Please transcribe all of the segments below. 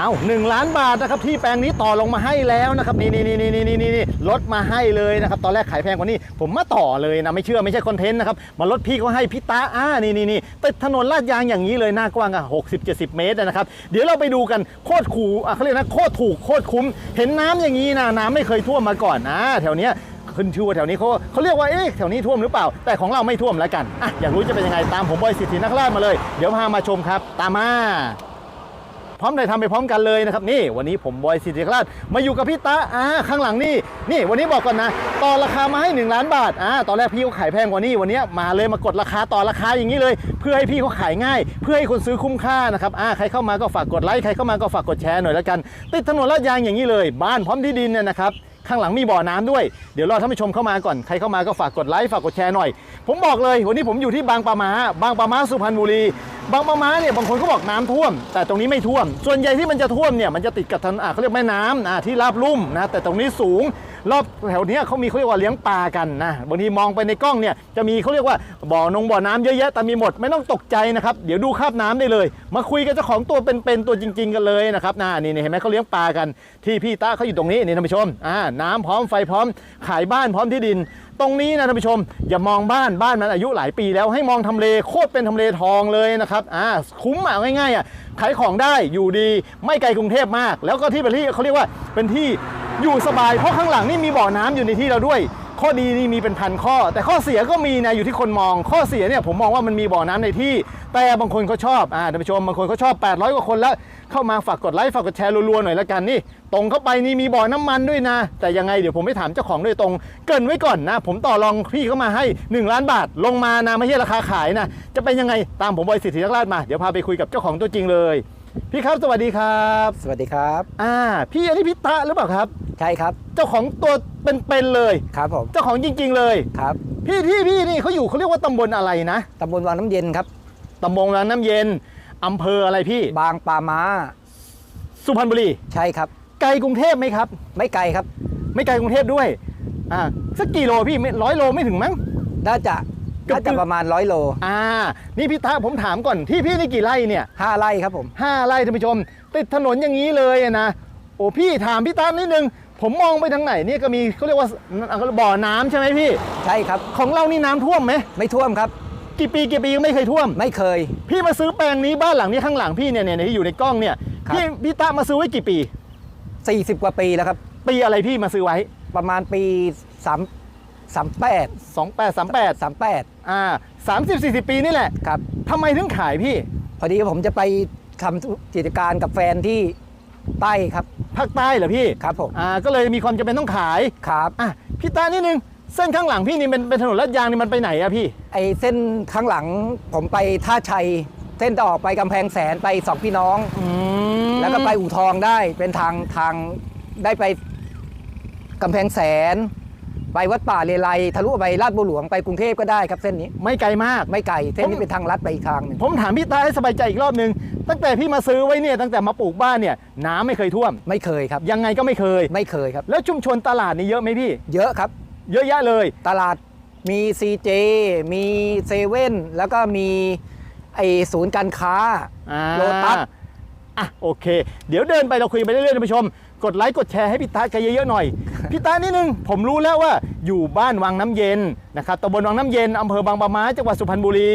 อ้าวหนึ่งล้านบาทนะครับที่แปลงนี้ต่อลงมาให้แล้วนะครับนี่นี่นี่นี่นี่นี่นี่ลดมาให้เลยนะครับตอนแรกขายแพงกว่านี้ ผมมาต่อเลยนะไม่เชื่อไม่ใช่คอนเทนต์นะครับมาลดพี่เขาให้พี่ตาอ่านี่นี่นี่ติดถนนลาดยางอย่างนี้เลยหน้ากว้างอะหกสิบเจ็ดสิบเมตรนะครับเดี๋ยวเราไปดูกันโคตรขู่อะเขาเรียกนะโคตรถูกโคตรคุ้ม เห็นน้ำอย่างนี้นะน้ำไม่เคยท่วมมาก่อนนะแถวเนี้ยขึ้นชื่อว่าแถวนี้เขาเขาเรียกว่าเอ๊ะแถวนี้ท่วมหรือเปล่า แต่ของเราไม่ท่วมแล้วกันอะอยากรู้จะเป็นยังไงตามผมบอยสิทธินักรามาเลย เดี๋ยวพามาชมครับ ตามมา พร้อมใจทำไปพร้อมกันเลยนะครับนี่วันนี้ผมบอยสิทธินักราชมาอยู่กับพี่ตาอ่าข้างหลังนี่นี่วันนี้บอกก่อนนะต่อราคามาให้ 1 ล้านบาทอ่าตอนแรกพี่เขาขายแพงกว่านี้วันนี้มาเลยมากดราคาต่อราคาอย่างนี้เลย เพื่อให้พี่เขาขายง่าย เพื่อให้คนซื้อคุ้มค่านะครับอ่าใครเข้ามาก็ฝากกดไลค์ใครเข้ามาก็ฝากกดแชร์หน่อยแล้วกัน ติดถนนลาดยางอย่างนี้เลย บ้านพร้อมที่ดินเนี่ยนะครับ ข้างหลังมีบ่อน้ำด้วย เดี๋ยวรอท่านผู้ชมเข้ามาก่อน ใครเข้ามาก็ฝากกดไลค์ ฝากกดแชร์หน่อย ผมบอกเลย วันนี้ผมอยู่ที่บางปะมา บางปะมาสุพรรณบุรี บางปะมาเนี่ย บางคนก็บอกน้ำท่วม แต่ตรงนี้ไม่ท่วม ส่วนใหญ่ที่มันจะท่วมเนี่ย มันจะติดกับถนนเขาเรียกแม่น้ำอะที่ราบลุ่มนะ แต่ตรงนี้สูง รอบแถวเนี้ยเขามีเขาเรียกว่าเลี้ยงปลากันนะบางทีมองไปในกล้องเนี่ยจะมีเขาเรียกว่าบ่อนงบ่อน้ำเยอะแยะแต่มีหมดไม่ต้องตกใจนะครับเดี๋ยวดูคราบน้ำได้เลย มาคุยกับเจ้าของตัวเป็นๆตัวจริง ๆ กันเลยนะครับนะนี่นี่เห็นไหมเขาเลี้ยงปลากันที่พี่ตาเขาอยู่ตรงนี้นี่ท่านผู้ชมอ่าน้ำพร้อมไฟพร้อมขายบ้านพร้อมที่ดิน ตรงนี้นะท่านผู้ชม อย่ามองบ้านบ้านมันอายุหลายปีแล้วให้มองทำเลโคตรเป็นทำเลทองเลยนะครับอ่าคุ้มอะง่ายๆอะขายของได้อยู่ดีไม่ไกลกรุงเทพมาก แล้วก็ที่เป็นที่เขาเรียกว่าเป็นที่อยู่สบายเพราะข้างหลังนี่มีบ่อน้ำอยู่ในที่เราด้วย ข้อดีนี่มีเป็นพันข้อ แต่ข้อเสียก็มีนะอยู่ที่คนมอง ข้อเสียเนี่ยผมมองว่ามันมีบ่อน้ำในที่ แต่บางคนเขาชอบอ่าท่านผู้ชมบางคนเขาชอบ 800 กว่าคนแล้ว เข้ามาฝากกดไลค์ฝากกดแชร์รัวๆหน่อยละกันนี่ตรงเข้าไปนี่มีบ่อน้ำมันด้วยนะ แต่ยังไงเดี๋ยวผมไปถามเจ้าของโดยตรง เกินไว้ก่อนนะ ผมต่อรองพี่เข้ามาให้ 1 ล้านบาทลงมานะไม่ใช่ราคาขายนะจะเป็นยังไงตามผมบอยสิทธินักราชมาเดี๋ยวพาไปคุยกับเจ้าของตัวจริงเลย พี่ครับสวัสดีครับ สวัสดีครับ อ่า พี่อันนี้พี่ตะหรือเปล่าครับ ใช่ครับ เจ้าของตัวเป็นๆเลย ครับผม เจ้าของจริง ๆ เลย ครับ พี่ที่พี่นี่เขาอยู่เขาเรียกว่าตำบลอะไรนะ ตำบลวังน้ำเย็นครับ ตำบลวังน้ำเย็นอำเภออะไรพี่ บางปาม้า สุพรรณบุรี ใช่ครับ ไกลกรุงเทพไหมครับ ไม่ไกลครับ ไม่ไกลกรุงเทพด้วย อ่า สักกี่โลพี่ร้อยโลไม่ถึงมั้ง น่าจะเกือบน่าจะประมาณร้อยโลอ่า นี่พี่ตาผมถามก่อนที่พี่นี่กี่ไร่เนี่ยห้าไร่ครับผม ห้าไร่ท่านผู้ชม ติดถนนอย่างนี้เลยอะนะโอ้พี่ถามพี่ตานิดนึง ผมมองไปทางไหนเนี่ยก็มีเขาเรียกว่าบ่อน้ำใช่ไหมพี่ ใช่ครับ ของเรานี่น้ำท่วมไหมไม่ท่วมครับ กี่ปีกี่ปีก็ไม่เคยท่วม ไม่เคย พี่มาซื้อแปลงนี้บ้านหลังนี้ข้างหลังพี่เนี่ยเนี่ยที่อยู่ในกล้องเนี่ยครับ พี่พี่ตามาซื้อไว้กี่ปี 40 กว่าปีแล้วครับ ปีอะไรพี่มาซื้อไว้ ประมาณปี3 38 28 38 38อ่า30 40 ปีนี่แหละครับ ทำไมถึงขายพี่ พอดีผมจะไปทำกิจการกับแฟนที่ใต้ครับภาคใต้เหรอพี่ครับผมอ่าก็เลยมีความจำเป็นต้องขายครับอะพี่ตานิดนึง เส้นข้างหลังพี่นี่เป็นเป็นถนนลาดยางนี่มันไปไหนอะพี่ ไอเส้นข้างหลังผมไปท่าชัย เส้นจะออกไปกำแพงแสนไปสองพี่น้อง อืมแล้วก็ไปอู่ทองได้เป็นทางทางได้ไปกำแพงแสน ไปวัดป่าเลไลทะลุไปลาดบัวหลวงไปกรุงเทพก็ได้ครับเส้นนี้ ไม่ไกลมาก ไม่ไกลเส้นผมนี้เป็นทางลัดไปอีกทางหนึ่งผมถามพี่ตาให้สบายใจอีกรอบนึงตั้งแต่พี่มาซื้อไว้เนี่ยตั้งแต่มาปลูกบ้านเนี่ยน้ำไม่เคยท่วม ไม่เคยครับ ยังไงก็ไม่เคย ไม่เคยครับ แล้วชุมชนตลาดนี่เยอะไหมพี่ เยอะครับ เยอะแยะเลย ตลาดมี CJ มีเซเว่นแล้วก็มีไอศูนย์การค้าอ่าโลตัสอะโอเค เดี๋ยวเดินไปเราคุยไปเรื่อยๆท่านผู้ชม กดไลค์กดแชร์ให้พี่ตาแกเยอะๆหน่อย พี่ตานิดนึง ผมรู้แล้วว่าอยู่บ้านวังน้ำเย็นนะครับตำบลวังน้ำเย็นอำเภอบางปะมาจังหวัดสุพรรณบุรี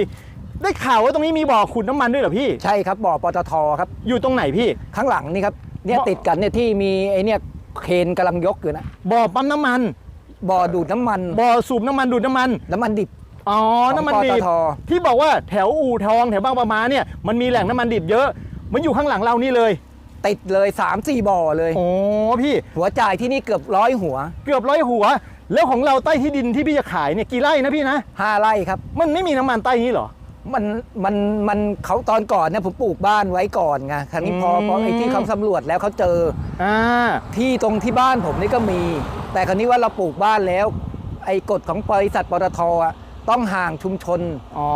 ได้ข่าวว่าตรงนี้มีบ่อขุดน้ำมันด้วยเหรอพี่ ใช่ครับบ่อปตทครับ อยู่ตรงไหนพี่ ข้างหลังนี่ครับเนี่ยบ่อ ติดกันเนี่ยที่มีไอเนี่ยเคนกำลังยกอยู่นะบ่อปั๊มน้ำมัน บ่อดูดน้ำมันบ่อสูบน้ำมันดูดน้ำมัน น้ำมันดิบ อ๋อ น้ำมันดิปบตท ที่บอกว่าแถวอู่ทองแถวบางปะมาเนี่ยมันมีแหล่งน้ำมันดิบเยอะ มันอยู่ข้างหลังเรานี่เลย ติดเลย 3 4 บ่อเลย โอ้พี่ หัวจ่ายที่นี่เกือบร้อยหัว เกือบร้อยหัว แล้วของเราใต้ที่ดินที่พี่จะขายเนี่ยกี่ไร่นะพี่นะ5ไร่ครับ มันไม่มีน้ำมันใต้นี้เหรอ มันมันมันเขาตอนก่อนเนี่ยผมปลูกบ้านไว้ก่อนไงคราวนี้พออืม พอไอ้ที่เขาสำรวจแล้วเขาเจออ่า ที่ตรงที่บ้านผมนี่ก็มี แต่คราวนี้ว่าเราปลูกบ้านแล้ว ไอ้กฎของบริษัทปตทอะต้องห่างชุมชนอ๋อ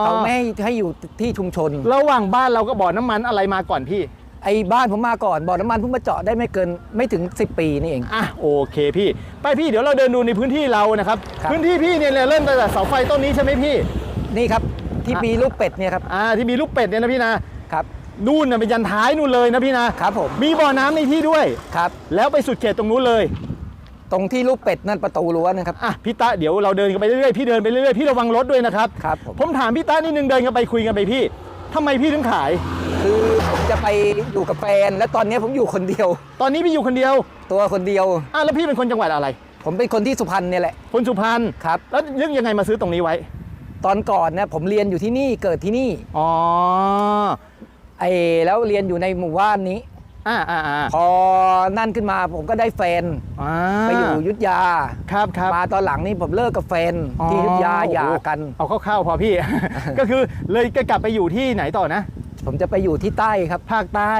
เขาไม่ให้ให้อยู่ที่ชุมชน ระหว่างบ้านเราก็บ่อน้ำมันอะไรมาก่อนพี่ ไอ้บ้านผมมาก่อนบ่อน้ำมันเพิ่งมาเจาะได้ไม่เกินไม่ถึง 10 ปีนี่เอง อะโอเคพี่ ไปพี่เดี๋ยวเราเดินดูในพื้นที่เรานะครับ ครับ พื้นที่พี่เนี่ยเริ่มตั้งแต่เสาไฟต้นนี้ใช่ไหมพี่ นี่ครับที่อะมีลูกเป็ดเนี่ยครับอ่าที่มีลูกเป็ดเนี่ยนะพี่นะครับนู่นน่ะเป็นยันท้ายนู่นเลยนะพี่นะครับผมมีบ่อน้ำในที่ด้วย ครับ แล้วไปสุดเขตตรงนู้นเลย ตรงที่ลูกเป็ดนั่นประตูรั้วนะครับ อะพี่ตาเดี๋ยวเราเดินกันไปเรื่อยๆพี่เดินไปเรื่อยๆพี่ระวังรถด้วยนะครับ ครับผม ผมถามพี่ตานิดนึงเดินกันไปคุยกันไปพี่ทำไมพี่ถึงขาย คือผมจะไปอยู่กับแฟน และตอนนี้ผมอยู่คนเดียว ตอนนี้พี่อยู่คนเดียวตัวคนเดียว อะแล้วพี่เป็นคนจังหวัดอะไร ผมเป็นคนที่สุพรรณเนี่ยแหละคนสุพรรณครับ แล้วนึกยังไงมาซื้อตรงนี้ไว้ ตอนก่อนเนี่ยผมเรียนอยู่ที่นี่เกิดที่นี่อ๋อไอ้แล้วเรียนอยู่ในหมู่บ้านนี้ อ่าอ่าอ่าพอนั่นขึ้นมาผมก็ได้แฟน อ่าไปอยู่อยุทธยา ครับครับ มาตอนหลังนี่ผมเลิกกับแฟนที่อยุทธยาหย่ากัน เอาคร่าวๆพอพี่ ก็คือเลยก็กลับไปอยู่ที่ไหนต่อนะ ผมจะไปอยู่ที่ใต้ครับ ภาคใต้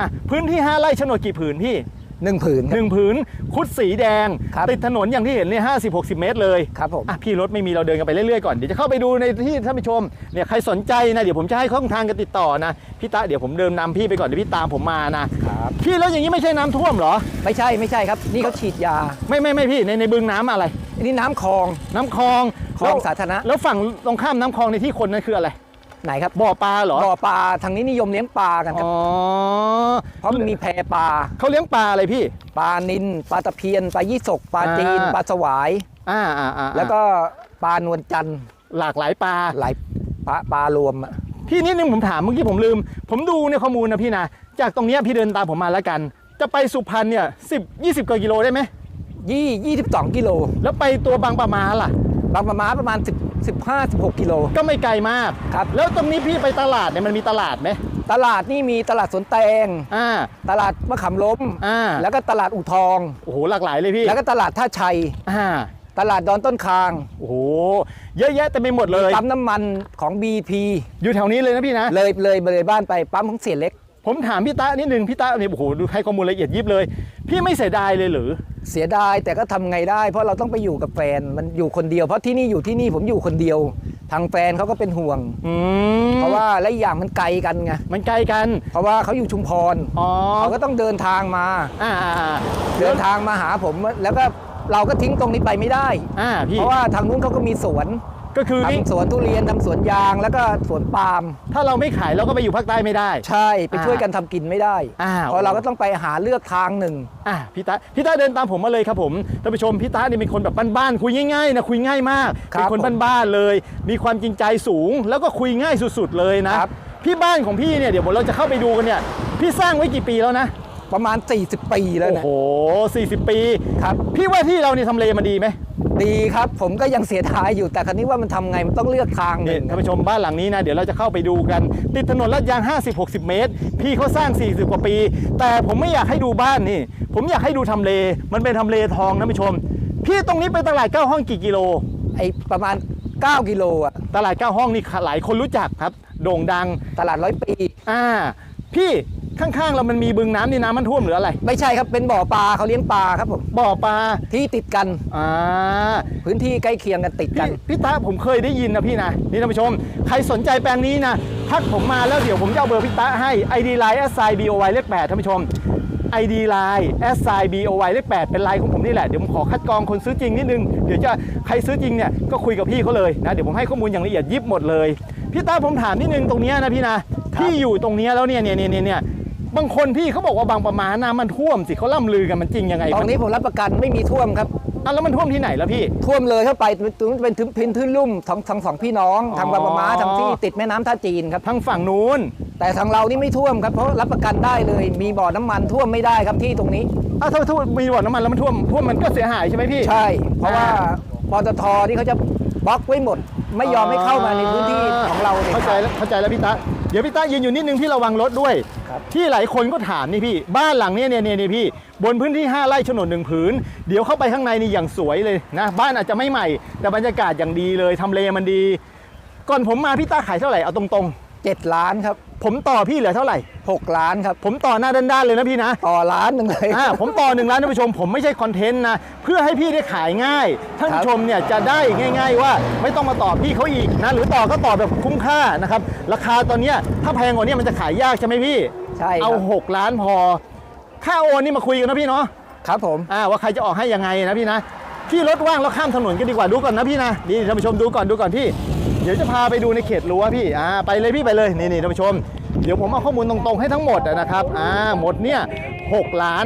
อะพื้นที่5ไร่โฉนดกี่ผืนพี่หนึ่งผืนคหรับ นึ่งผืนคุดสีแดง ครับติดถนนอย่างที่เห็นเนี่ยห้าสิบหกสิบเมตรเลยครับผม อะพี่รถไม่มีเราเดินกันไปเรื่อยๆก่อนเดี๋ยวจะเข้าไปดูในที่ท่านผู้ชมเนี่ยใครสนใจนะเดี๋ยวผมจะให้ช่องทางกันติดต่อนะพี่ตาเดี๋ยวผมเดินนำพี่ไปก่อนเดี๋ยวพี่ตามผมมานะครับพี่แล้วอย่างนี้ไม่ใช่น้ำท่วมเหรอ ไม่ใช่ไม่ใช่ครับ นี่เขาฉีดยาไม่ไม่ไม่พี่ในในบึงน้ำอะไร อันนี้น้ำคลองน้ำคลองคลองแล้วสาธารณะแล้วฝั่งตรงข้ามน้ำคลองในที่คนนั้นคืออะไร ไหนครับบ่อปลาเหรอบ่อปลาทางนี้นิยมเลี้ยงปลากันครับอ๋อเพราะมันมีแพปลาเขาเลี้ยงปลาอะไรพี่ปลานิลปลาตะเพียนปลายี่สกปลาจีนอ่าปลาสวายอ่าอ่าอ่าแล้วก็ปลานวลจันทร์หลากหลายปลาหลายปลาปลารวมอะพี่นิดนึงผมถามเมื่อกี้ผมลืม ผมดูในข้อมูลนะพี่นะจากตรงเนี้ยพี่เดินตามผมมาแล้วกัน จะไปสุพรรณเนี่ยสิบยี่สิบกว่ากิโลได้ไหมยี่ยี่สิบสองกิโล แล้วไปตัวบางปะมาล่ะ บางประมาณประมาณ10 15 16 กิโล ก็ไม่ไกลมากครับ แล้วตรงนี้พี่ไปตลาดเนี่ยมันมีตลาดไหมตลาดนี่มีตลาดสวนแตง อ่า ตลาดมะขามล้ม อ่า แล้วก็ตลาดอู่ทอง โอ้โหหลากหลายเลยพี่ แล้วก็ตลาดท่าชัย อ่า ตลาดดอนต้นคาง โอ้โห เยอะแยะเต็มไปหมดเลยปั๊มน้ำมันของ BP อยู่แถวนี้เลยนะพี่นะ เลยเลยเลยบ้านไปปั๊มของเสียเล็ก ผมถามพี่ตานิดนึงพี่ตาเนี่ยโอ้โหดูให้ข้อมูลละเอียดยิบเลย พี่ไม่เสียดายเลยหรือ เสียดายแต่ก็ทำไงได้ เพราะเราต้องไปอยู่กับแฟนมันอยู่คนเดียวเพราะที่นี่อยู่ที่นี่ผมอยู่คนเดียว ทางแฟนเขาก็เป็นห่วงอืมเพราะว่าและอีกอย่างมันไกลกันไงมันไกลกัน เพราะว่าเขาอยู่ชุมพรอ๋อเขาก็ต้องเดินทางมาอ่าอ่าอ่าเดินทางมาหาผมแล้วก็เราก็ทิ้งตรงนี้ไปไม่ได้อ่าพี่เพราะว่าทางนู้นเขาก็มีสวน ก็คือนี่ ทำสวนทุเรียนทำสวนยางแล้วก็สวนปาล์มถ้าเราไม่ขายเราก็ไปอยู่ภาคใต้ไม่ได้ ใช่ไปอ่าช่วยกันทำกินไม่ได้อ่า เพราะเราก็ต้องไปหาเลือกทางหนึ่ง อะพี่ตาพี่ตาเดินตามผมมาเลยครับผมท่านผู้ชมพี่ตาเนี่ยเป็นคนแบบบ้านๆคุยง่ายๆนะคุยง่ายมากครับเป็นคนผมบ้านๆเลย มีความจริงใจสูง แล้วก็คุยง่ายสุดๆเลยนะครับ พี่บ้านของพี่เนี่ยเดี๋ยวเราจะเข้าไปดูกันเนี่ยพี่สร้างไว้กี่ปีแล้วนะ ประมาณ 40 ปีแล้วโอ้นะ โห 40 ปีครับ พี่ว่าที่เราเนี่ยทำเลมันดีไหมดีครับ ผมก็ยังเสียดายอยู่แต่ครั้นี้ว่ามันทำไงมันต้องเลือกทางหเนี่ยนึ่งท่านผู้ชมบ้านหลังนี้นะ เดี๋ยวเราจะเข้าไปดูกัน ติดถนนลาดยาง 50-60 เมตร พี่เขาสร้าง 40 กว่าปี แต่ผมไม่อยากให้ดูบ้านนี่ ผมอยากให้ดูทำเล มันเป็นทำเลทองท่านผู้ชม พี่ตรงนี้ไปตลาดเก้าห้องกี่กิโล ไอ้ประมาณ 9 กิโลอะตลาดเก้าห้องนี่หลายคนรู้จักครับ โด่งดัง ตลาดร้อยปี อ่า พี่ ข้างๆเรามันมีบึงน้ำนี่น้ำมันท่วมหรืออะไร ไม่ใช่ครับเป็นบ่อปลาเขาเลี้ยงปลาครับผมบ่อปลาที่ติดกันอ่าพื้นที่ใกล้เคียงกันติดกัพี่นพี่ตาผมเคยได้ยินนะพี่นะนี่ท่านผู้ชม ใครสนใจแปลงนี้นะทักผมมาแล้วเดี๋ยวผมจะเอาเบอร์พี่ตาให้ ID Line S I B O Y เลข8ท่านผู้ชม ID Line S I B O Y เลข8เป็นไลน์ของผมนี่แหละเดี๋ยวผมขอคัดกรองคนซื้อจริงนิดนึงเดี๋ยวจะใครซื้อจริงเนี่ยก็คุยกับพี่เขาเลยนะเดี๋ยวผมให้ข้อมูลอย่างละเอียดยิบหมดเลยพี่ตาผมถามนิดนึงตรงเนี้ยนะพี่นะพี่อยู่ตรงเนี้ยแล้วเนี่ยเนี่ยเนี่ยเนี่ยเนี่ย บางคนพี่เขาบอกว่าบางประมาณน้ำมันท่วมสิเขาล่ำลือกันมันจริงยังไงตรงนี้ผมรับประกันไม่มีท่วมครับอะแล้วมันท่วมที่ไหนแล้วพี่ ท่วมเลยเข้าไปตรงนั้นเป็นพื้นที่ลุ่มทั้งทั้งสองพี่น้องอ๋อทางบางปะมาทางที่ติดแม่น้ำท่าจีนครับ ทางฝั่งนู้นแต่ทางเรานี่ไม่ท่วมครับเพราะรับประกันได้เลย มีบ่อน้ำมันท่วมไม่ได้ครับที่ตรงนี้ อ้าวถ้าท่วมมีบ่อน้ำมันแล้วมันท่วมท่วมมันก็เสียหายใช่ไหมพี่ ใช่ เพราะว่าอ่าปตทที่เขาจะบล็อกไว้หมด ไม่ยอมให้เข้ามาในพื้นที่ของเราเลยเข้าใจแล้วเข้าใจแล้วพี่ตาเดี๋ยวพี่ตายืนอยู่นิดนึงพี่ระวังรถด้วยครับที่หลายคนก็ถามนี่พี่บ้านหลังเนี้ยเนี่ยเนี่ยเนี่ยพี่ บนพื้นที่ 5ไร่โฉนดหนึ่งผืน เดี๋ยวเข้าไปข้างในนี่อย่างสวยเลยนะ บ้านอาจจะไม่ใหม่ แต่บรรยากาศอย่างดีเลยทำเลมันดี ก่อนผมมาพี่ตาขายเท่าไหร่เอาตรงเจ็ดล้านครับๆ ผมต่อพี่เหลือเท่าไหร่หกล้านครับ ผมต่อหน้าด้านๆเลยนะพี่นะ ต่อล้านหนึ่งเลยอ่าผมต่อหนึ่งล้านท่านผู้ชม ผมไม่ใช่คอนเทนต์นะ เพื่อให้พี่ได้ขายง่ายท่านผู้ชมเนี่ยจะได้ง่าย ๆ ว่าไม่ต้องมาต่อพี่เขาอีกนะหรือต่อก็ต่อแบบคุ้มค่านะครับราคาตอนเนี้ยถ้าแพงกว่านี้มันจะขายยากใช่ไหมพี่ ใช่ครับเอา 6 ล้านพอ ค่าโอนนี่มาคุยกันนะพี่เนาะครับผมอ่าว่าใครจะออกให้ยังไงนะพี่นะที่รถว่างแล้วข้ามถนนกันดีกว่าดูก่อนนะพี่นะนี่ท่านผู้ชมดูก่อนดูก่อนพี่ เดี๋ยวจะพาไปดูในเขตรั้วพี่อ่าไปเลยพี่ไปเลยนี่นี่ท่านผู้ชม เดี๋ยวผมเอาข้อมูลตรงๆให้ทั้งหมดนะครับอ่าหมดเนี่ย6ล้าน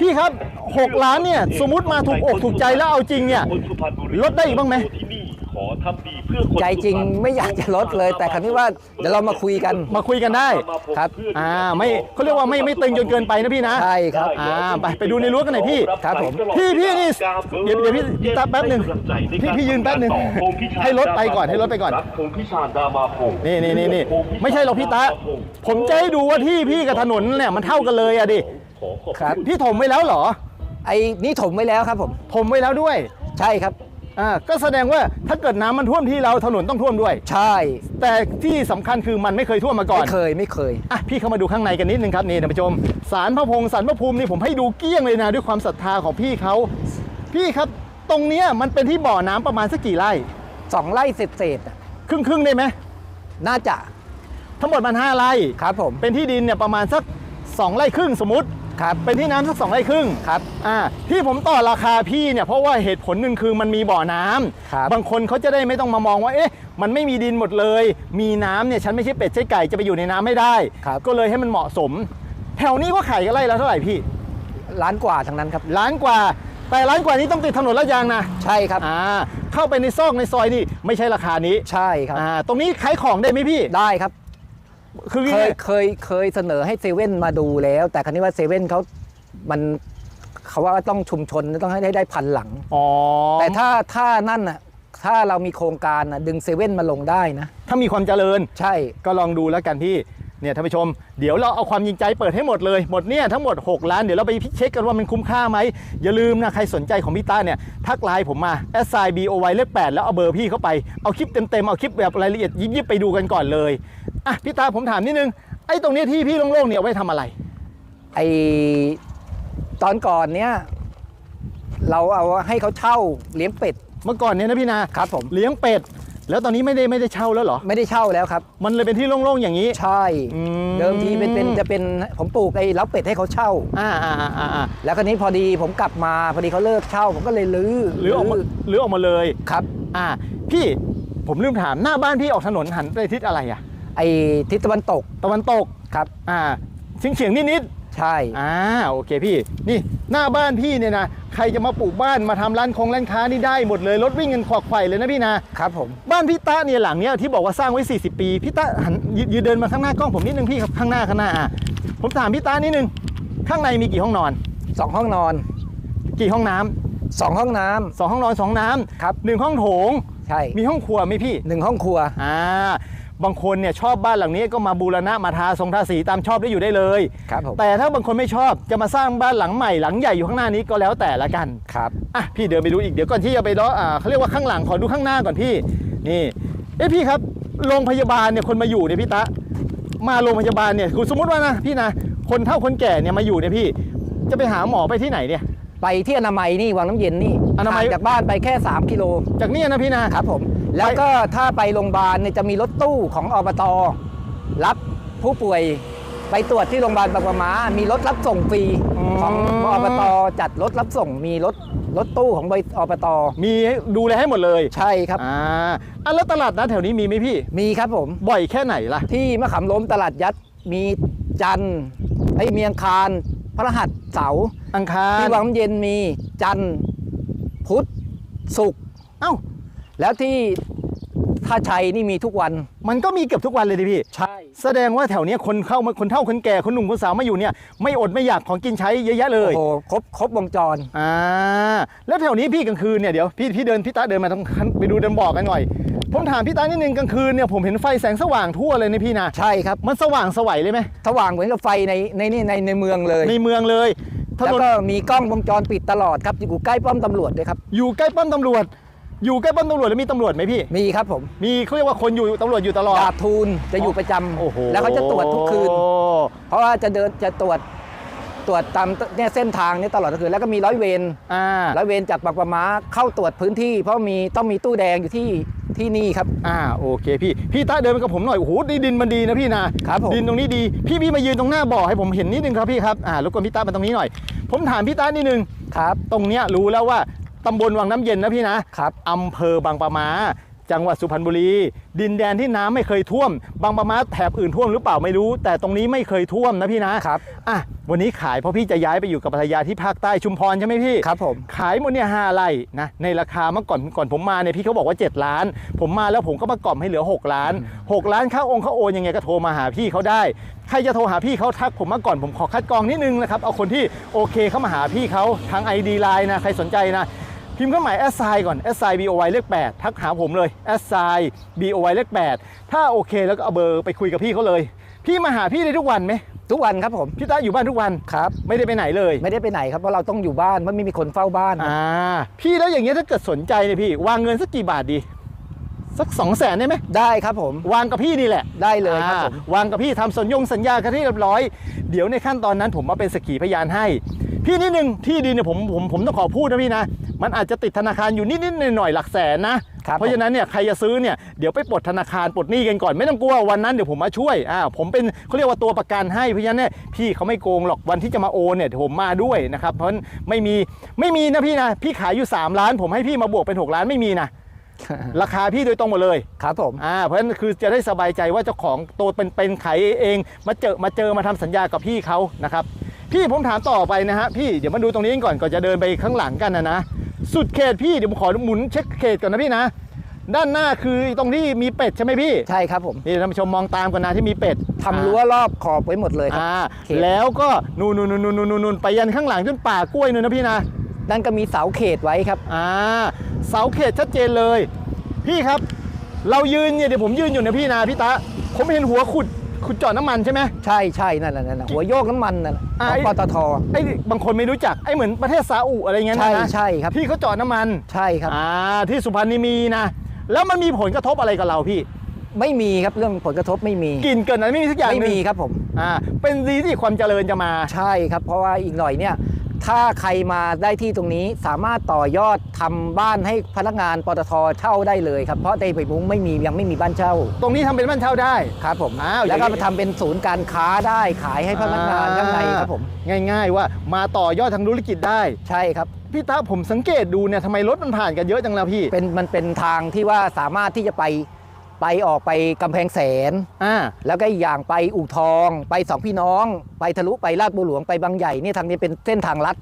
พี่ครับ 6 ล้านเนี่ยสมมติมาถูกอกถูกใจแล้วเอาจริงเนี่ยลดได้อีกบ้างไหมที่นี่ ขอทำดีเพื่อคนใจจริงไม่อยากจะลดเลย แต่ครั้นี้ว่าเดี๋ยวเรามาคุยกัน มาคุยกันได้ครับอ่าไม่เขาเรียกว่าไม่ไม่ตึงจนเกินไปนะพี่นะใช่ครับอ่าไปไปดูในรั้วกันหน่อยพี่ครับผมพี่พี่นี่เดี๋ยวเดี๋ยวพี่พี่ตาแป๊บหนึ่งพี่พี่ยืนแป๊บหนึ่งให้รถไปก่อนให้รถไปก่อนรักพงพิชานดามาพงศ์นี่นี่นี่นี่ไม่ใช่หรอกพี่ตาผมจะให้ดูว่าที่พี่กับถนนเนี่ยมันเท่ากันเลยอะดิขอขอบครับพี่ถมไว้แล้วเหรอไอ้นี่ถมไว้แล้วครับผมถมไว้แล้วด้วย ใช่ครับ อ่าก็แสดงว่าถ้าเกิดน้ำมันท่วมที่เราถนนต้องท่วมด้วย ใช่แต่ที่สำคัญคือมันไม่เคยท่วมมาก่อไม่นเคยไม่เคย อะพี่เข้ามาดูข้างในกันนิดนึงครับนี่ท่านผู้ชมสารพระพงศ์สารพระภูมินี่ผมให้ดูเกลี้ยงเลยนะด้วยความศรัทธาของพี่เขาพี่ครับ ตรงเนี้ยมันเป็นที่บ่อน้ำประมาณสักกี่ไร่ สองไร่เศษเศษๆอะครึ่งครึ่งๆได้ไหมน่าจะทั้งหมดมันห้าไร่ครับผมเป็นที่ดินเนี่ยประมาณสักสองไร่ครึ่งสมมติ ครับเป็นที่น้ำสักสองไร่ครึ่งครับอ่าที่ผมต่อราคาพี่เนี่ยเพราะว่าเหตุผลหนึ่งคือมันมีบ่อน้ำครับบางคนเขาจะได้ไม่ต้องมามองว่าเอ๊ะมันไม่มีดินหมดเลย มีน้ำเนี่ยฉันไม่ใช่เป็ดใช่ไก่จะไปอยู่ในน้ำไม่ได้ครับก็เลยให้มันเหมาะสม แถวนี้ก็ขายกันไร่ละเท่าไหร่พี่ล้านกว่าทั้งนั้นครับล้านกว่า แต่ล้านกว่านี้ต้องติดถนนลาดยางนะใช่ครับอ่าเข้าไปในซอกในซอยนี่ไม่ใช่ราคานี้ใช่ครับอ่าตรงนี้ขายของได้ไหมพี่ได้ครับ คือเคยเคยเคยเสนอให้เซเว่นมาดูแล้ว แต่ครั้นี้ว่าเซเว่นเขามันเขาว่าต้องชุมชนต้องให้ได้ได้พันหลัง อ๋อแต่ถ้าถ้านั่นน่ะถ้าเรามีโครงการน่ะดึงเซเว่นมาลงได้นะ ถ้ามีความเจริญ ใช่ ก็ลองดูแล้วกันพี่ เนี่ยท่านผู้ชมเดี๋ยวเราเอาความจริงใจเปิดให้หมดเลยหมดเนี่ยทั้งหมด 6 ล้านเดี๋ยวเราไปเช็คกันว่ามันคุ้มค่าไหมอย่าลืมนะใครสนใจของพี่ต้าเนี่ยทักไลน์ผมมา s i b o y เลข8แล้วเอาเบอร์พี่เข้าไปเอาคลิปเต็มๆเอาคลิปแบบรายละเอียดยิบๆไปดูกันก่อนเลยอะพี่ตาผมถามนิดนึงไอ้ตรงเนี้ยที่พี่โล่งๆเนี่ยเอาไว้ทำอะไรไอตอนก่อนเนี้ยเราเอาให้เขาเช่าเลี้ยงเป็ด เมื่อก่อนเนี่ยนะพี่นาครับผมเลี้ยงเป็ด แล้วตอนนี้ไม่ได้ไม่ได้เช่าแล้วเหรอ ไม่ได้เช่าแล้วครับ มันเลยเป็นที่โล่งๆอย่างนี้ ใช่ อืมเดิมทีเป็นเป็นจะเป็นผมปลูกไอ้เล้าเป็ดให้เขาเช่า อ่าอ่าอ่าอ่าอ่าแล้วคราวนี้พอดีผมกลับมาพอดีเขาเลิกเช่า ผมก็เลยลื้อหรือออกมาหรือออกมาเลยครับ อ่า พี่ผมลืมถามหน้าบ้านพี่ออกถนนหันไปทิศอะไรอะไอ้ทิศตะวันตกตะวันตกครับ อ่าเฉียงเฉียงนิดนิด ใช่ๆอ่าโอเคพี่ นี่หน้าบ้านพี่เนี่ยนะใครจะมาปลูกบ้านมาทำร้านคงร้านค้านี่ได้หมดเลยรถวิ่งเงินขวักไขว่เลยนะพี่นะครับผม บ้านพี่ตาเนี่ยหลังเนี้ยที่บอกว่าสร้างไว้ 40 ปีพี่ตาหันยยืนเดินมาข้างหน้ากล้องผมนิดนึงพี่ครับข้างหน้าข้างหน้าอะผมถามพี่ตานิดนึงข้างในมีกี่ห้องนอน สองห้องนอน กี่ห้องน้ำสองห้องน้ำสองห้องนอนสองน้ำครับหนึ่งห้องโถง ใช่มีห้องครัวไหมพี่ หนึ่งห้องครัว อ่า บางคนเนี่ยชอบบ้านหลังนี้ก็มาบูรณะมาทาทรงทาสีตามชอบได้อยู่ได้เลย ครับผมแต่ถ้าบางคนไม่ชอบจะมาสร้างบ้านหลังใหม่หลังใหญ่อยู่ข้างหน้านี้ก็แล้วแต่ละกันครับ อะพี่เดินไปดูอีกเดี๋ยวก่อนที่จะไปล้ออ่าเขาเรียกว่าข้างหลังขอดูข้างหน้าก่อนพี่ นี่เอ้พี่ครับโรงพยาบาลเนี่ยคนมาอยู่เนี่ยพี่ตะ มาโรงพยาบาลเนี่ยคือสมมติว่านะพี่นะคนเฒ่าคนแก่เนี่ยมาอยู่เนี่ยพี่ จะไปหาหมอไปที่ไหนเนี่ย ไปที่อนามัยนี่วังน้ำเย็นนี่อนามัย ห่งจากบ้านไปแค่ 3 กิโลจากเนี่ยนะพี่นะครับผม แล้วก็ถ้าไปโรงพยาบาลเนี่ยจะมีรถตู้ของอบต รับผู้ป่วยไปตรวจที่โรงพยาบาลบางปะมา มีรถรับส่งฟรีของอบตจัดรถรับส่ง มีรถรถตู้ของบอบต มีให้ดูแลให้หมดเลย ใช่ครับ อ่าอะแล้วตลาดนัดแถวนี้มีไหมพี่ มีครับผม บ่อยแค่ไหนล่ะ ที่มะขามล้มตลาดยัด มีจันทร์ไอ้ยมีอังคารพระหัสเสาร์อังคารที่วังน้ำเย็นมีจันทร์พุธศุกร์เอ้า แล้วที่ท่าชัยนี่มีทุกวัน มันก็มีเกือบทุกวันเลยดิพี่ ใช่ แสดงว่าแถวเนี้ยคนเข้ามาคนเฒ่าคนแก่คนหนุ่มคนสาวมาอยู่เนี่ยไม่อดไม่อยากของกินใช้เยอะแยะเลยโอ้โหครบครบวงจร อ่าแล้วแถวนี้พี่กลางคืนเนี่ยเดี๋ยวพี่พี่เดินพี่ตาเดินมาทางไปดูเดินบอกกันหน่อย ผมถามพี่ตานิดนึงกลางคืนเนี่ยผมเห็นไฟแสงสว่างทั่วเลยนะพี่นะใช่ครับมันสว่างสวัยเลยไหมสว่างเหมือนกับไฟในในนี่ในในเมืองเลยในเมืองเลยถแล้วนนก็มีกล้องวงจรปิดตลอดครับอยู่ใกล้ป้อมตำรวจด้วยครับ อยู่ใกล้ป้อมตำรวจ อยู่ใกล้ป้อมตำรวจแล้วมีตำรวจไหมพี่ มีครับผมมีเขาเรียกว่าคนอยู่ตำรวจอยู่ตลอด ดาบทูลจะอยู่ประจำโอ้โห แล้วเขาจะตรวจทุกคืน เพราะว่าจะเดินจะตรวจตรวจตามเนี่ยเส้นทางเนี่ยตลอดทั้งคืนแล้วก็มีร้อยเวรอ่าร้อยเวรจากบางปะมาเข้าตรวจพื้นที่ เพราะมีต้องมีตู้แดงอยู่ที่ที่นี่ครับ อ่าโอเคพี่ พี่ตาเดินไปกับผมหน่อย โอ้โหดิดินมันดีนะพี่นะครับผม ดินตรงนี้ดี พี่พี่มายืนตรงหน้าบ่อให้ผมเห็นนิดนึงครับพี่ครับ อ่ารบกวนพี่ตามาตรงนี้หน่อย ผมถามพี่ตานิดนึง ครับ ตรงเนี้ยรู้แล้วว่า ตำบลวังน้ำเย็นนะพี่นะครับอำเภอบางปะมา จังหวัดสุพรรณบุรี ดินแดนที่น้ำไม่เคยท่วม บางปะมาแถบอื่นท่วมหรือเปล่าไม่รู้ แต่ตรงนี้ไม่เคยท่วมนะพี่นะครับ อะวันนี้ขายเพราะพี่จะย้ายไปอยู่กับภรรยาที่ภาคใต้ชุมพรใช่ไหมพี่ ครับผม ขายหมดเนี่ยห้าไร่นะในราคาเมื่อก่อนก่อนผมมาเนี่ยพี่เขาบอกว่า 7 ล้าน ผมมาแล้วผมก็มากล่อมให้เหลือ 6 ล้าน 6 ล้านค่าองค์ค่าโอนยังไงก็โทรมาหาพี่เขาได้ ใครจะโทรหาพี่เขาทักผมมาก่อนผมขอคัดกรองนิดนึงนะครับเอาคนที่โอเคเข้ามาหาพี่เขาทาง ID Line นะใครสนใจนะ พิมพ์เครื่องหมาย s i ก่อน s i b o y เลข8ทักหาผมเลย s i b o y เลข8ถ้าโอเคแล้วก็เอาเบอร์ไปคุยกับพี่เขาเลย พี่มาหาพี่ได้ทุกวันไหมทุกวันครับผมพี่ตาอยู่บ้านทุกวันครับ ไม่ได้ไปไหนเลย ไม่ได้ไปไหนครับเพราะเราต้องอยู่บ้านเพราะไม่มีคนเฝ้าบ้านอ่าพี่แล้วอย่างเงี้ยถ้าเกิดสนใจเนี่ยพี่ วางเงินสักกี่บาทดีสักสองแสนได้ไหมได้ครับผม วางกับพี่นี่แหละได้เลยครับผมอ่าวางกับพี่ทำสัญญงสัญญากันที่เรียบร้อย เดี๋ยวในขั้นตอนนั้นผมมาเป็นสกขีพยานให้ พี่นิดนึงที่ดินเนี่ยผมผมผมต้องขอพูดนะพี่นะ มันอาจจะติดธนาคารอยู่นิดๆหน่อยๆหลักแสนนะ ครับเพราะฉะนั้นเนี่ยใครจะซื้อเนี่ยเดี๋ยวไปปลดธนาคารปลดหนี้กันก่อนไม่ต้องกลัววันนั้นเดี๋ยวผมมาช่วยอ่าผมเป็นเขาเรียกว่าตัวประกันให้เพราะฉะนั้นเนี่ยพี่เขาไม่โกงหรอกวันที่จะมาโอนเนี่ยเดี๋ยวผมมาด้วยนะครับเพราะฉะนั้นไม่มีไม่มีนะพี่นะพี่ขายอยู่ 3 ล้าน ผมให้พี่มาบวกเป็น 6 ล้านไม่มีนะราคาพี่โดยตรงหมดเลย ครับผม อ่าเพราะฉะนั้นคือจะได้สบายใจว่าเจ้าของตัวเป็นๆขายเองมาเจอมาเจอมาทำสัญญากับพี่เขานะครับ พี่ผมถามต่อไปนะฮะพี่เดี๋ยวมาดูตรงนี้ก่อนก่อนจะเดินไปข้างหลังกันนะนะ สุดเขตพี่เดี๋ยวผมขอหมุนเช็คเขตก่อนนะพี่นะ ด้านหน้าคือตรงที่มีเป็ดใช่ไหมพี่ใช่ครับผมนี่ท่านผู้ชมมองตามกันนะที่มีเป็ดทำรั้วรอบขอบไว้หมดเลยครับอ่าเขตแล้วก็นู่นนู่นนู่นนู่นนู่นนู่นไปยันข้างหลังจนป่ากล้วยนู่นนะพี่นะ นั่นก็มีเสาเขตไว้ครับ อ่าเสาเขตชัดเจนเลย พี่ครับ เรายืนเนี่ยเดี๋ยวผมยืนอยู่นะพี่นะพี่ตาผมเห็นหัวขุด ขุดเจาะน้ำมันใช่ไหม ใช่ใช่นั่นแหละนั่นแหละหัวโยกน้ำมันนั่นแหละอ่าของปตทไอ้บางคนไม่รู้จักไอ้เหมือนประเทศซาอุอะไรเงี้ยใช่นะใช่ครับ ที่เขาเจาะน้ำมันใช่ครับ อ่าที่สุพรรณนี่มีนะ แล้วมันมีผลกระทบอะไรกับเราพี่ไม่มีครับเรื่องผลกระทบไม่มีกลิ่นเกินอะไรไม่มีสักอย่างไม่หนึ่งมีครับผม อ่าเป็นดีที่ความเจริญจะมา ใช่ครับ เพราะว่าอีกหน่อยเนี่ย ถ้าใครมาได้ที่ตรงนี้สามารถต่อยอดทำบ้านให้พนักงานปตทเช่าได้เลยครับเพราะในปีมุ้งไม่มียังไม่มีบ้านเช่า ตรงนี้ทำเป็นบ้านเช่าได้ครับผมอ้าวแล้วก็อย่างนี้มาทำเป็นศูนย์การค้าได้ขายให้พนักงานข้างในครับผม ง่ายๆว่ามาต่อยอดทางธุรกิจได้ ใช่ครับ พี่ตาผมสังเกตดูเนี่ยทำไมรถมันผ่านกันเยอะจังแล้วพี่ เป็นมันเป็นทางที่ว่าสามารถที่จะไป ไปออกไปกำแพงแสนอ่าแล้วก็อีกอย่างไปอู่ทอง ไปสองพี่น้อง ไปทะลุไปลาดบัวหลวงไปบางใหญ่เนี่ยทางนี้เป็นเส้นทางลัด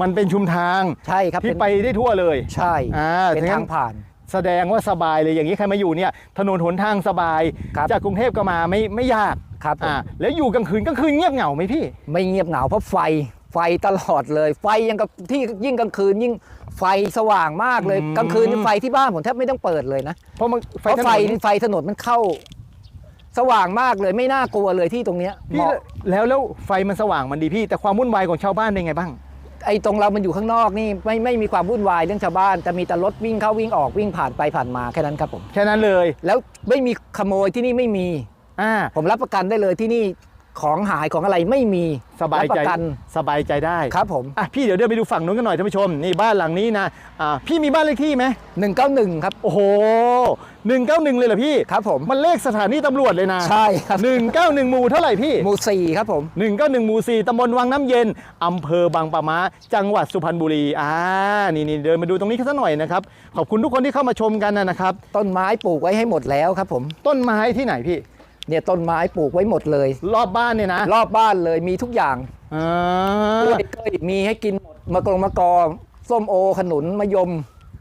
มันเป็นชุมทางใช่ครับที่เป็นไปได้ทั่วเลย ใช่อ่าเป็นงั้น ทางผ่าน แสดงว่าสบายเลยอย่างนี้ใครมาอยู่เนี่ยถนนหนทางสบาย ครับ จากกรุงเทพก็มาไม่ไม่ยากครับผมอ่าแล้วอยู่กลางคืนกลางคืนเงียบเหงาไหมพี่ ไม่เงียบเหงาเพราะไฟ ไฟตลอดเลย ไฟยังกับที่ยิ่งกลางคืนยิ่งไฟสว่างมากเลยอืมกลางคืนนี่ไฟที่บ้านผมแทบไม่ต้องเปิดเลยนะ เพราะมันเพราะไฟถนนไฟถนนมันเข้า สว่างมากเลยไม่น่ากลัวเลยที่ตรงเนี้ยพี่เหมาะ แล้วแล้วไฟมันสว่างมันดีพี่ แต่ความวุ่นวายของชาวบ้านเป็นไงบ้าง ไอ้ตรงเรามันอยู่ข้างนอกนี่ไม่ไม่มีความวุ่นวายเรื่องชาวบ้านจะมีแต่รถวิ่งเข้าวิ่งออกวิ่งผ่านไปผ่านมาแค่นั้นครับผม แค่นั้นเลย แล้วไม่มีขโมยที่นี่ไม่มี อ่า ผมรับประกันได้เลยที่นี่ ของหายของอะไรไม่มีสบายรับปใจระกันสบายใจได้ครับผมอะพี่เดี๋ยวเดินไปดูฝั่งนู้นกันหน่อยท่านผู้ชมนี่บ้านหลังนี้นะอ่าพี่มีบ้านเลขที่ไหม191 ครับ โอ้โหหนึ่งเก้าหนึ่งเลยเหรอพี่ครับผม มันเลขสถานีตำรวจเลยนะใช่ครับหนึ่งเก้าหนึ่งหมู่เท่าไหร่พี่หมู่สี่ครับผมหนึ่งก็หนึ่งหมู่สี่ตำบลวังน้ำเย็นอำเภอบางปะมาจังหวัดสุพรรณบุรีอ่านี่นี่เดินมาดูตรงนี้กันสักหน่อยนะครับขอบคุณทุกคนที่เข้ามาชมกันนะครับต้นไม้ปลูกไว้ให้หมดแล้วครับผม ต้นไม้ที่ไหนพี่ เนี่ยต้นไม้ปลูกไว้หมดเลย รอบบ้านเนี่ยนะรอบบ้านเลยมีทุกอย่างอ่กล้าวยเกยมีให้กินหมดมะกรงมะกอส้มโอขนุนมะยม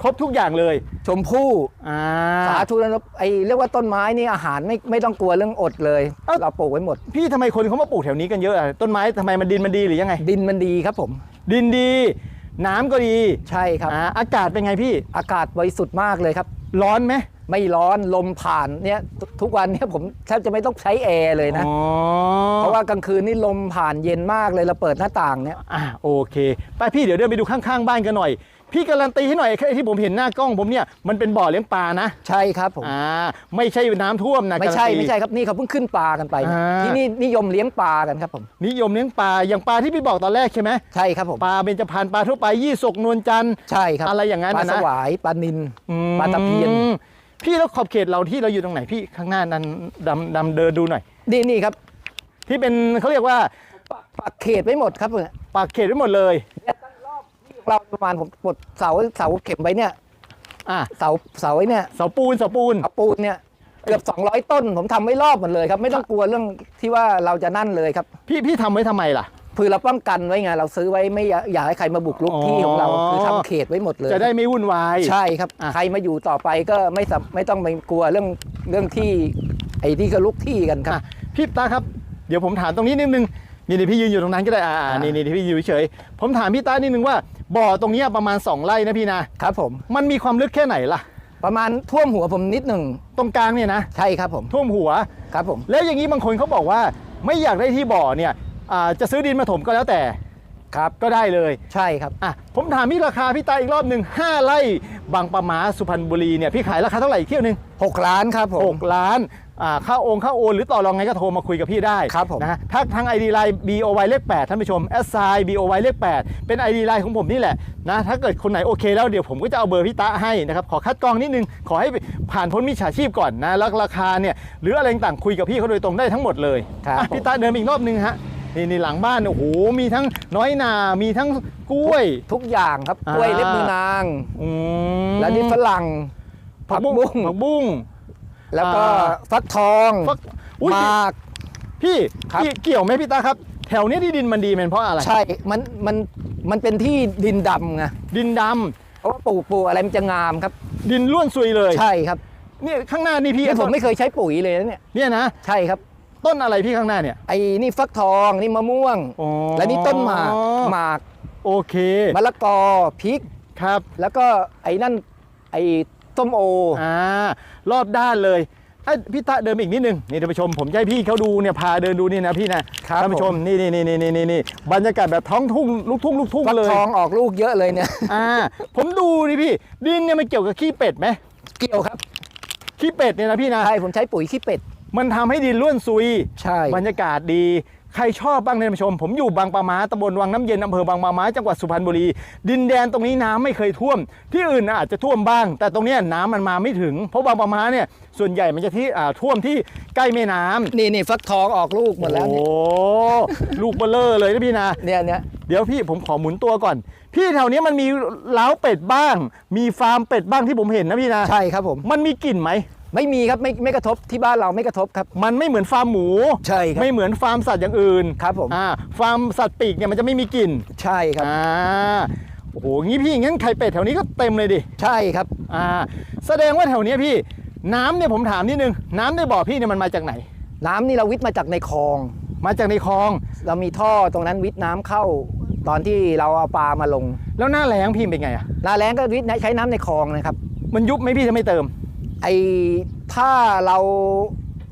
ครบทุกอย่างเลยชมพู่อ่าสาธุนไอเรียกว่าต้นไม้นี่อาหารไม่ไม่ต้องกลัวเรื่องอดเลยเอ้าเราปลูกไว้หมด พี่ทำไมคนเขามาปลูกแถวนี้กันเยอะอะต้นไม้ทำไมมันดินมันดีหรือยังไง ดินมันดีครับผม ดินดี น้ำก็ดี ใช่ครับอ่าอากาศเป็นไงพี่ อากาศบริสุทธิ์มากเลยครับ ร้อนไหมไม่ร้อนลมผ่านเนี่ยทุทุกวันเนี่ยผมแทบจะไม่ต้องใช้แอร์เลยนะอ๋อเพราะว่ากลางคืนนี่ลมผ่านเย็นมากเลยเราเปิดหน้าต่างเนี่ยอ่าโอเค ไปพี่เดี๋ยวเดินไปดูข้างๆ บ้านกันหน่อย พี่การันตีให้หน่อยไอ้ที่ผมเห็นหน้ากล้องผมเนี่ยมันเป็นบ่อเลี้ยงปลานะใช่ครับผมอ่าไม่ใช่น้ำท่วมนะไม่ใช่การันตี ไม่ใช่ครับนี่เขาเพิ่งขึ้นปลากันไปเนี่ยอ่า ที่นี่นิยมเลี้ยงปลากันครับผมนิยมเลี้ยงปลาอย่างปลาที่พี่บอกตอนแรกใช่ไหมใช่ครับผมปลาเบญจพรรณปลาทั่วไปยี่สกนวลจันทร์ ใช่ครับอะไรอย่างนั้นปลานะสนะวายปลานินอืมปลาตะเพียนพี่แล้วขอบเขตเราที่เราอยู่ตรงไหนพี่ข้างหน้านั้นดำดำเดินดูหน่อย นี่นี่ครับที่เป็นเขาเรียกว่าปักปักเขตไว้หมดครับเนี่ยปากเขตไว้หมดเลยตั้งรอบที่ เราประมาณผมปลดเสาเสาเข็มไว้เนี่ย อะเสาเสาไอ้เนี่ยเสาปูนเสาปูน เอาปูนเนี่ยเกือบ200 ต้นผมทำไว้รอบหมดเลยครับ ไม่ต้องกลัวเรื่องที่ว่าเราจะนั่นเลยครับ พี่พี่ทำไว้ทำไมล่ะ คือเราป้องกันไว้ไงเราซื้อไว้ไม่อยากอยากให้ใครมาบุกรุกที่ของเราอ๋อคือทำเขตไว้หมดเลย จะได้ไม่วุ่นวาย ใช่ครับ อะ ใครมาอยู่ต่อไปก็ไม่สับไม่ต้องไปกลัวเรื่องเรื่องที่ไอ้ที่ก็ลุกที่กันครับ อะพี่ตาครับ เดี๋ยวผมถามตรงนี้นิดนึง นี่นี่พี่ยืนอยู่ตรงนั้นก็ได้อ่าอ่าอ่านี่นี่นี่พี่อยู่เฉยๆผมถามพี่ตานิดนึงว่าบ่อตรงเนี้ยประมาณ 2ไร่นะพี่นะครับผม มันมีความลึกแค่ไหนล่ะ ประมาณท่วมหัวผมนิดหนึ่งตรงกลางเนี่ยนะใช่ครับผมท่วมหัว ครับผม แล้วอย่างนี้บางคนเขาบอกว่าไม่อยากได้ที่บ่อเนี่ยอ่าจะซื้อดินมาถมก็แล้วแต่ครับก็ได้เลยใช่ครับอะผมถามพี่ราคาพี่ตาอีกรอบหนึ่ง5ไร่บางปะมาสุพรรณบุรีเนี่ยพี่ขายราคาเท่าไหร่อีกเที่ยวหนึง6ล้านครับผม6ล้านอ่า ค่าองค์ค่าโอนหรือต่อรองไงก็โทรมาคุยกับพี่ได้ครับผมนะฮะถ้าทาง ID Line BOY เลข8ท่านผู้ชม S I BOY เลข8เป็น ID Line ของผมนี่แหละนะถ้าเกิดคนไหนโอเคแล้วเดี๋ยวผมก็จะเอาเบอร์พี่ตาให้นะครับขอคัดกรองนิดนึง ขอให้ผ่านพ้นมิจฉาชีพก่อนนะแล้วราคาเนี่ยหรืออะไรต่างๆคุยกับพี่เขาโดยตรงได้ทั้งหมดเลยครับอะผมพี่ตาเดินไปอีกรอบนึงฮะนี่นี่หลังบ้านเนี่ยโอ้โหมีทั้งน้อยนา มีทั้งกล้วย ทุกอย่างครับอ่ากล้วยเล็บมือนางอืมแล้วนี่ฝรั่งผักบุ้งผักบุ้ง แล้วก็อ่าฟักทองฟักอุ๊ย หมาก พี่ครับ พี่เกี่ยวไหมพี่ตาครับ แถวเนี้ยที่ดินมันดีเป็นเพราะอะไร ใช่ มัน มัน มันเป็นที่ดินดำไง ดินดเพราะว่าปลูกปลูกอะไรมันจะงามครับำดินล้วนซุยเลยใช่ครับเนี่ยข้างหน้านี่พี่นี่ผมไม่เคยใช้ปุ๋ยเลยนะเนี่ย เนี่ยนะ ใช่ครับ ต้นอะไรพี่ข้างหน้าเนี่ยไอ้นี่ฟักทอง นี่มะม่วง อ๋อและนี่ต้นหมาก หมาก โอเคมะละกอ พริก ครับ แล้วก็ไอ้นั่น ไอ้ ต้มโออ่ารอบด้านเลยไอ้พี่ตาเดินมาอีกนิดนึงนี่ท่านผู้ชมผมจะให้พี่เขาดูเนี่ยพาเดินดูนี่นะพี่นะครับท่านผู้ชมนี่นี่นี่นี่นี่นี่บรรยากาศแบบท้องทุ่งลูกทุ่งลูกทุ่งฟักเลยทองออกลูกเยอะเลยเนี่ยอ่าผมดูนี่พี่ ดินเนี่ยมันเกี่ยวกับขี้เป็ดไหมเกี่ยวครับขี้เป็ดเนี่ยนะพี่นะใช่ผมใช้ปุ๋ยขี้เป็ดมันทำให้ดินล้วนซุยใช่บรรยากาศดี ใครชอบบ้างเนี่ยท่านผู้ชม ผมอยู่บางปะมาตำบลวังน้ำเย็นอำเภอบางปะมาจังหวัดสุพรรณบุรี ดินแดนตรงนี้น้ำไม่เคยท่วม ที่อื่นน่ะอาจจะท่วมบ้าง แต่ตรงเนี้ยน้ำมันมาไม่ถึง เพราะบางปะมาเนี่ยส่วนใหญ่มันจะที่อ่าท่วมที่ใกล้แม่น้ำนี่นี่ฟักทองออกลูกหมดแล้วโอ้เนี่ยลูกเบลเลอร์เลยนะพี่นะเนี่ยเนี่ยเดี๋ยวพี่ผมขอหมุนตัวก่อน พี่แถวนี้มันมีเล้าเป็ดบ้าง มีฟาร์มเป็ดบ้างที่ผมเห็นนะพี่นะใช่ครับผมมันมีกลิ่นไหม ไม่มีครับไม่ไม่กระทบที่บ้านเราไม่กระทบครับ มันไม่เหมือนฟาร์มหมูใช่ครับไม่เหมือนฟาร์มสัตว์อย่างอื่นครับผมอ่าฟาร์มสัตว์ปีกเนี่ยมันจะไม่มีกลิ่นใช่ครับอ่าโอ้โหงี้พี่งั้นไข่เป็ดแถวนี้ก็เต็มเลยดิใช่ครับอ่าแสดงว่าแถวเนี้ยพี่ น้ำเนี่ยผมถามนิดนึงน้ำในบ่อพี่เนี่ยมันมาจากไหน น้ำนี่เราวิทย์มาจากในคลอง มาจากในคลอง เรามีท่อตรงนั้นวิทย์น้ำเข้า ตอนที่เราเอาปลามาลงแล้วหน้าแล้งพี่เป็นไงอะหนาแรงก็วิทย์ใช้น้ำในคลองนะครับ มันยุบไหมพี่จะไม่เติม ไอ้ถ้าเรา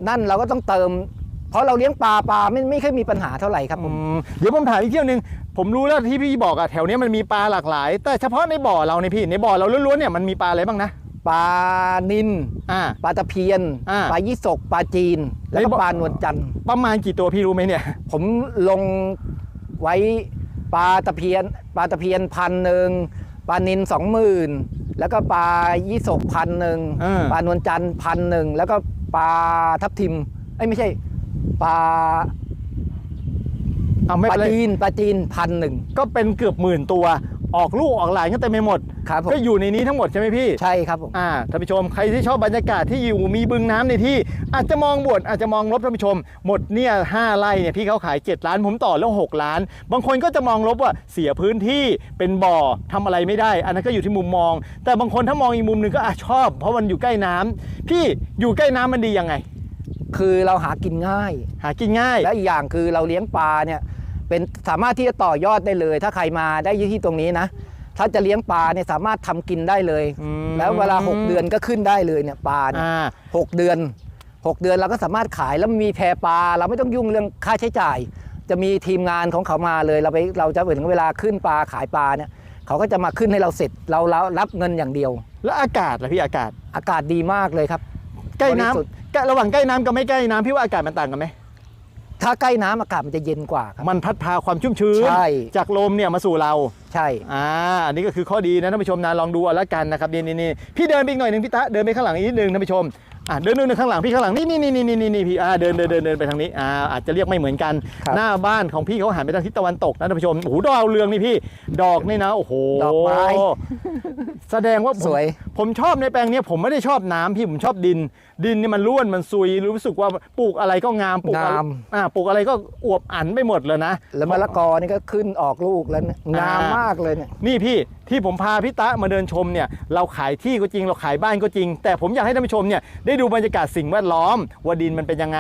นั่นเราก็ต้องเติม เพราะเราเลี้ยงปลาปลาไม่ไม่เคอยมีปัญหาเท่าไหร่ครับผม อืมเดี๋ยวผมถามอีกเที่ยวหนึง ผมรู้แล้วที่พี่บอกอะแถวเนี้ยมันมีปลาหลากหลาย แต่เฉพาะในบ่อเราเนี่ยพี่ในบ่อเราล้วนๆเนี่ยมันมีปลาอะไรบ้างนะปลานินอ่า ปลาตะเพียนอ่าปลายี่สกปลาจีน แล้วในก็บ่อ ปลานวลจันทร์ประมาณกี่ตัวพี่รู้ไหมเนี่ย ผมลงไว้ปลาตะเพียนปลาตะเพียนพันหนึ่งปลานินสองหมื่น แล้วก็ปลายี่สกพันหนึ่งเออปลานวลจันทร์พันหนึ่งแล้วก็ปลาทับทิมเอ้ยไม่ใช่ปลาเอาไม่ปเป็ลานไรจีนปลาจีนพันหนึ่งก็เป็นเกือบหมื่นตัว ออกลูกออกหลานก็เต็มไปหมด ครับผมก็อยู่ในนี้ทั้งหมดใช่ไหมพี่ ใช่ครับผม อ่าท่านผู้ชมใครที่ชอบบรรยากาศที่อยู่มีบึงน้ำในที่ อาจจะมองบวชอาจจะมองลบท่านผู้ชม หมดเนี่ยห้าไร่เนี่ยพี่เขาขาย 7 ล้านผมต่อแล้ว6ล้าน บางคนก็จะมองลบว่าเสียพื้นที่เป็นบ่อทำอะไรไม่ได้ อันนั้นก็อยู่ที่มุมมอง แต่บางคนถ้ามองอีกมุมหนึ่งก็อาจชอบ เพราะมันอยู่ใกล้น้ำพี่อยู่ใกล้น้ำมันดียังไง คือเราหากินง่าย หากินง่ายและอีกอย่างคือเราเลี้ยงปลาเนี่ย เป็นสามารถที่จะต่อยอดได้เลย ถ้าใครมาได้ที่ตรงนี้นะ ถ้าจะเลี้ยงปลาเนี่ยสามารถทำกินได้เลย อืม แล้วเวลา 6 เดือนก็ขึ้นได้เลยเนี่ยปลาเนี่ยอ่า หกเดือน 6 เดือนเราก็สามารถขายแล้วมีแพรปลา เราไม่ต้องยุ่งเรื่องค่าใช้จ่าย จะมีทีมงานของเขามาเลยเราไปเราจะเหมือนเวลาขึ้นปลาขายปลาเนี่ยเขาก็จะมาขึ้นให้เราเสร็จเราเรารับเงินอย่างเดียว แล้วอากาศล่ะพี่อากาศ อากาศดีมากเลยครับ ใกล้น้บริสุทธิ์ำใกล้ระหว่างใกล้น้ำกับไม่ใกล้น้ำพี่ว่าอากาศมันต่างกันไหม ถ้าใกล้น้ำอากาศมันจะเย็นกว่าครับ มันพัดพาความชุ่มชื้น ใช่ จากลมเนี่ยมาสู่เรา ใช่ อ่า อันนี้ก็คือข้อดีนะท่านผู้ชมนะลองดูเอาละกันนะครับนี่นี่นี่พี่เดินไปอีกหน่อยหนึ่งพี่ตะเดินไปข้างหลังอีกนิดนึงท่านผู้ชม อ่าเดินเดินเดินข้างหลังพี่ข้างหลังนี่นี่นี่นี่นี่นี่พี่อ่าเดินเดินเดินเดินไปทางนี้อ่าอาจจะเรียกไม่เหมือนกัน ครับหน้าบ้านของพี่เขาหันไปทางทิศตะวันตกนะท่านผู้ชมโอ้โหดอกเรืองนี่พี่ ดอกนี่นะโอ้โหดอกไม้ แสดงว่าผมสวย ผมชอบในแปลงเนี้ยผมไม่ได้ชอบน้ำพี่ผมชอบดิน ดินนี่มันร่วนมันซุยรู้สึกว่าปลูกอะไรก็งามปลูกอะไรงาม อ่าปลูกอะไรก็อวบอันไปหมดเลยนะ แล้วมะละกอนี่ก็ขึ้นออกลูกแล้วเนี่ยงามมากเลยเนี่ย นี่พี่ที่ผมพาพี่ตะมาเดินชมเนี่ยเราขายที่ก็จริงเราขายบ้านก็จริง แต่ผมอยากให้ท่านผู้ชมเนี่ยได้ดูบรรยากาศสิ่งแวดล้อม ว่าดินมันเป็นยังไง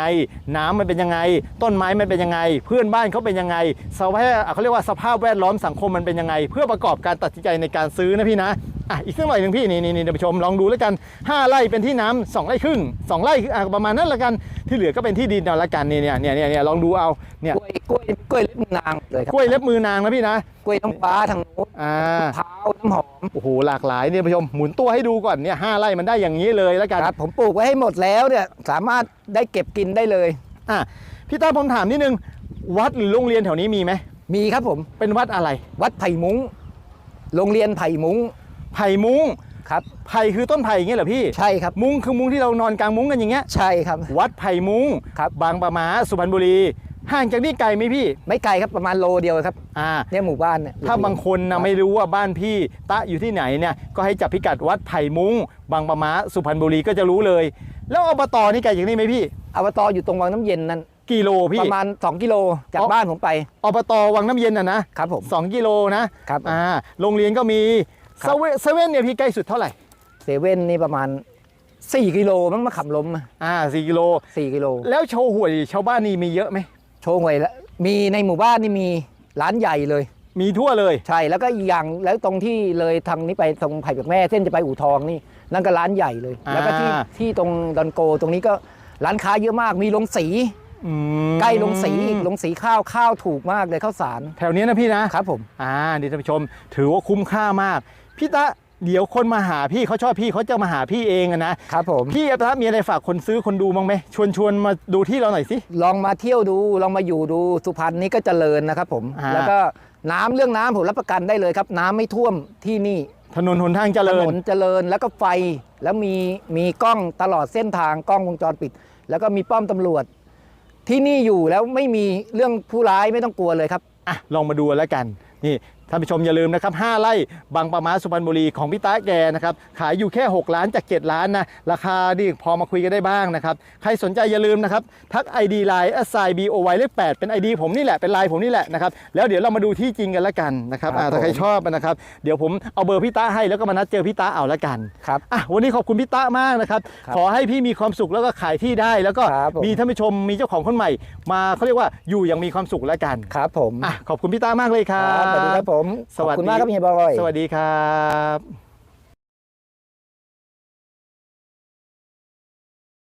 น้ำมันเป็นยังไง ต้นไม้มันเป็นยังไง เพื่อนบ้านเขาเป็นยังไงสภาพเขาเรียกว่าสภาพแวดล้อมสังคมมันเป็นยังไง เพื่อประกอบการตัดสินใจในการซื้อนะพี่นะ อะอีกสักหน่อยหนึ่งพี่นี่นี่นี่ท่านผู้ชมลองดูแล้วกัน 5 ไร่เป็นที่น้ำสองไร่ครึ่งสองไร่อะประมาณนั้นละกันที่เหลือก็เป็นที่ดินเอาละกันนี่เนี่ยเนี่ยเนี่ยเนี่ยลองดูเอาเนี่ยกล้วยกล้วยกล้วยเล็บมือนางเลยครับกล้วยเล็บมือนางนะพี่นะกล้วยน้ำว้าทางโน้นอ่าเท้าวน้ำหอมโอ้โหหลากหลายเนี่ยท่านผู้ชมหมุนตัวให้ดูก่อนเนี่ยห้าไร่มันได้อย่างนี้เลยแล้วกันครับผมปลูกไว้ให้หมดแล้วเนี่ยสามารถได้เก็บกินได้เลยอะพี่ตาผมถามนิดนึงวัดหรือโรงเรียนแถวนี้มีไหมมีครับผมเป็นวัดอะไร วัดไผ่มุ้งโรงเรียนไผ่มุ้ง ไผ่มุ้งครับ ไผ่คือต้นไผ่อย่างเงี้ยเหรอพี่ ใช่ครับ มุ้งคือมุ้งที่เรานอนกลางมุ้งกันอย่างเงี้ย ใช่ครับ วัดไผ่มุ้งครับ บางปะมาสุพรรณบุรี ห่างจากนี่ไกลไหมพี่ ไม่ไกลครับประมาณโลเดียวครับ อ่า เนี่ยหมู่บ้านเนี่ยถ้าบางคนนะไม่รู้ว่าบ้านพี่ตะอยู่ที่ไหนเนี่ย ก็ให้จับพิกัดวัดไผ่มุ้ง บางปะมาสุพรรณบุรีก็จะรู้เลย แล้วอบตนี่ไกลจากนี่ไหมพี่ อบตอยู่ตรงวังน้ำเย็นนั่นกิโลพี่ประมาณ 2 กิโลจากอ๋อบ้านผมไปอบตวังน้ำเย็นอะนะครับผมสองกิโลนะครับอ่าโรงเรียนก็มี ครัเซบเว่นเซเว่นเนี่ยพี่ใกล้สุดเท่าไหร่เซเว่นนี่ประมาณ 4 กิโลมั้งมาขับลมอ่าสี่กิโล 4กิโลแล้วโชว์หวยชาวบ้านนี่มีเยอะไหม โชว์หวยแล้วมีในหมู่บ้านนี่มีร้านใหญ่เลย มีทั่วเลย ใช่แล้วก็อีกอย่างแล้วตรงที่เลยทางนี้ไปตรงไผ่เปลือกแม่เส้นจะไปอู่ทองนี่นั่นก็ร้านใหญ่เลย อ่า แล้วก็ที่ที่ตรงดอนโกตรงนี้ก็ร้านค้าเยอะมากมีโรงสี อืมใกล้โรงสีอีกโรงสีข้าวข้าวถูกมากเลยข้าวสารแถวนี้นะพี่นะ ครับผม อ่าดีท่านผู้ชมถือว่าคุ้มค่ามาก พี่ตะเดี๋ยวคนมาหาพี่เขาชอบพี่เขาจะมาหาพี่เองอะนะครับผม พี่ตะมีอะไรฝากคนซื้อคนดูบ้างไหมชวนชวนมาดูที่เราหน่อยสิ ลองมาเที่ยวดูลองมาอยู่ดูสุพรรณนี้ก็เจริญนะครับผมอ่า แล้วก็น้ำเรื่องน้ำผมรับประกันได้เลยครับ น้ำไม่ท่วมที่นี่ถนนหนทางเจถรินญ นเจริญแล้วก็ไฟแล้วมีมีกล้องตลอดเส้นทางกล้องวงจรปิด แล้วก็มีป้อมตำรวจ ที่นี่อยู่แล้วไม่มีเรื่องผู้ร้ายไม่ต้องกลัวเลยครับ อะลองมาดูแล้วกัน นี่ ท่านผู้ชมอย่าลืมนะครับ5ไร่บางปะมาสุพรรณบุรีของพี่ตาแกนะครับขายอยู่แค่ 6 ล้านจาก 7 ล้านนะราคาดีพอมาคุยกันได้บ้างนะครับใครสนใจอย่าลืมนะครับทัก ID Line s i b o y เลข8เป็น ID ผมนี่แหละเป็นไลน์ผมนี่แหละนะครับแล้วเดี๋ยวเรามาดูที่จริงกันแล้วกันนะครับอะครับถ้าใครผมชอบนะครับเดี๋ยวผมเอาเบอร์พี่ตาให้แล้วก็มานัดเจอพี่ตาเอาแล้วกันครับอะวันนี้ขอบคุณพี่ตามากนะครับครับขอให้พี่มีความสุขแล้วก็ขายที่ได้ แล้วก็ครับผม มีท่านผู้ชมมีเจ้าของคนใหม่ มาเขาเรียกว่าอยู่อย่างมีความสุขแล้วกันครับผมอะขอบคุณพี่ตามากเลยคครัรับบสวัสดีครับผมสวัสดีขอบคุณมากครับพี่บอย สวัสดีครับ